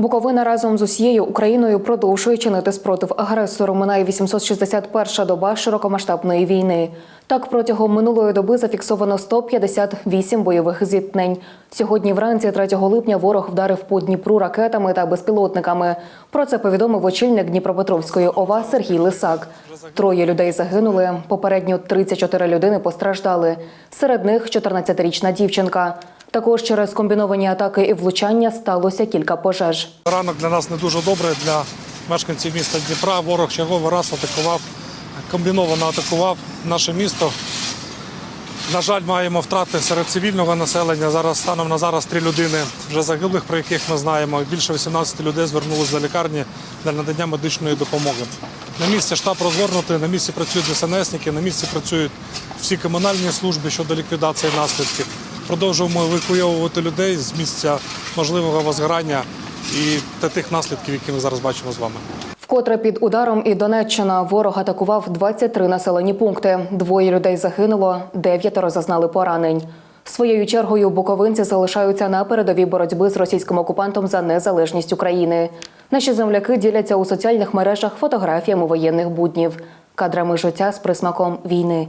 Буковина разом з усією Україною продовжує чинити спротив агресору. Минає 861 доба широкомасштабної війни. Так, протягом минулої доби зафіксовано 158 бойових зіткнень. Сьогодні, вранці 3 липня, ворог вдарив по Дніпру ракетами та безпілотниками. Про це повідомив очільник Дніпропетровської ОВА Сергій Лисак. Троє людей загинули. Попередньо 34 людини постраждали. Серед них 14-річна дівчинка. Також через комбіновані атаки і влучання сталося кілька пожеж. Ранок для нас не дуже добре для мешканців міста Дніпра. Ворог черговий раз атакував, комбіновано атакував наше місто. На жаль, маємо втрати серед цивільного населення. Зараз станом на зараз три людини вже загиблих, про яких ми знаємо. Більше 18 людей звернулися до лікарні для надання медичної допомоги. На місці штаб розгорнутий, на місці працюють ДСНСники, на місці працюють всі комунальні служби щодо ліквідації наслідків. Продовжуємо евакуйовувати людей з місця можливого возгорання і та тих наслідків, які ми зараз бачимо з вами. Вкотре під ударом і Донеччина ворог атакував 23 населені пункти. Двоє людей загинуло, дев'ятеро зазнали поранень. Своєю чергою буковинці залишаються на передовій боротьби з російським окупантом за незалежність України. Наші земляки діляться у соціальних мережах фотографіями воєнних буднів, кадрами життя з присмаком війни.